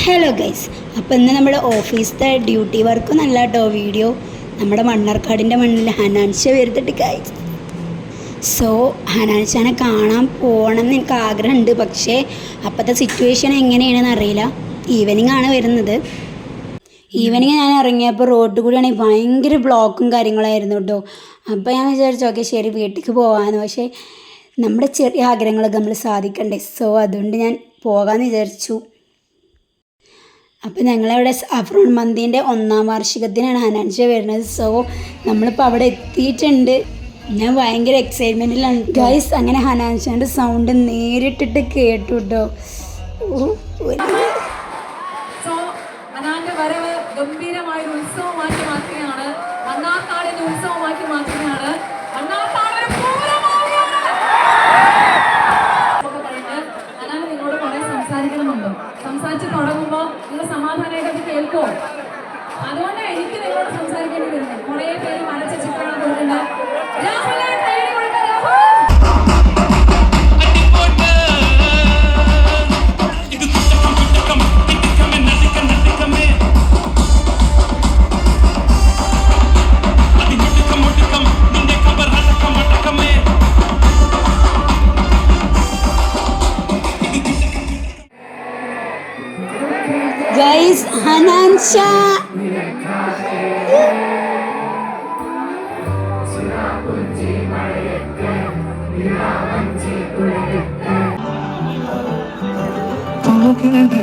Hello guys അപ്പോൾ ഇന്ന് നമ്മുടെ ഓഫീസിലെ ഡ്യൂട്ടി വർക്ക് നല്ല കേട്ടോ വീഡിയോ നമ്മുടെ മണ്ണാർക്കാടിന്റെ മണ്ണിൽ ഹനാൻഷ വരുത്തിട്ട് ഗൈസ് സോ ഹനാൻഷനെ കാണാൻ പോകണം എന്ന് എനിക്ക് ആഗ്രഹമുണ്ട് പക്ഷേ അപ്പോഴത്തെ സിറ്റുവേഷൻ എങ്ങനെയാണെന്ന് അറിയില്ല. ഈവനിങ് ആണ് വരുന്നത്. ഈവനിങ് ഞാൻ ഇറങ്ങിയപ്പോൾ റോഡ് കൂടിയാണെങ്കിൽ ഭയങ്കര ബ്ലോക്കും കാര്യങ്ങളായിരുന്നു കേട്ടോ അപ്പോൾ ഞാൻ വിചാരിച്ചു ഓക്കെ ശരി വീട്ടിലേക്ക് പോകാമെന്ന് പക്ഷേ നമ്മുടെ ചെറിയ ആഗ്രഹങ്ങളൊക്കെ നമ്മൾ സാധിക്കണ്ടേ. സോ അതുകൊണ്ട് ഞാൻ പോകാമെന്ന് വിചാരിച്ചു. അപ്പോൾ ഞങ്ങളവിടെ അഫ്രോൺ മന്തിന്റെ ഒന്നാം വാർഷികത്തിനാണ് ഹനാൻഷ വരുന്നത്. സോ നമ്മളിപ്പോൾ അവിടെ എത്തിയിട്ടുണ്ട്. ഞാൻ ഭയങ്കര എക്സൈറ്റ്മെന്റിലാണ് ഗൈസ് അങ്ങനെ ഹനാൻഷന്റെ സൗണ്ട് നേരിട്ടിട്ട് കേട്ടു കേട്ടോ അനാന്റെ വരവ് ഗംഭീരമായ ഒരു ഉത്സവമാക്കി മാറ്റുകയാണ്. മണ്ണാർക്കാടിന്റെ ഉത്സവമാക്കി മാറ്റുകയാണ്. മണ്ണാർക്കാട് ഒരു പൂരമാവുകയാണ്. ഒക്കെ കഴിഞ്ഞ് അനാന് നിങ്ങളോട് കുറെ സംസാരിക്കണമെന്നുണ്ടോ. സംസാരിച്ച് തുടങ്ങുമ്പോ നിങ്ങൾ സമാധാനമായിട്ട് കേൾക്കുമോ കേൾക്കോ അതുകൊണ്ട് എനിക്ക് നിങ്ങളോട് സംസാരിക്കേണ്ടി വരുന്നത്. കുറെ പേര് ഗൈസ് ഹനാൻഷ.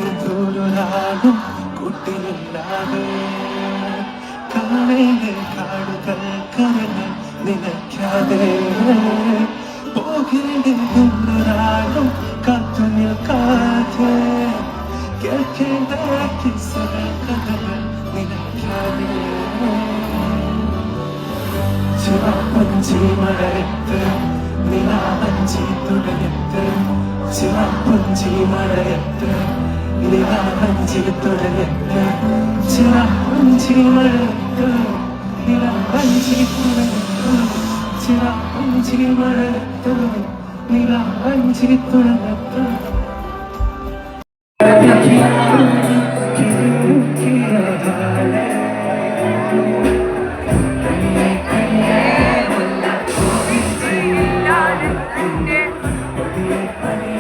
പോകരുതൊരാളും കൂട്ടിനില്ലാതെ കാവേലെ കാടുകൾ കരഞ്ഞ് നിലയ്ക്കാതെ. പോകേണ്ട കാത്തു 지나쁜지 말했든 네가 네가 안지 돌아겠든 말했든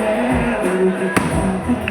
Yeah.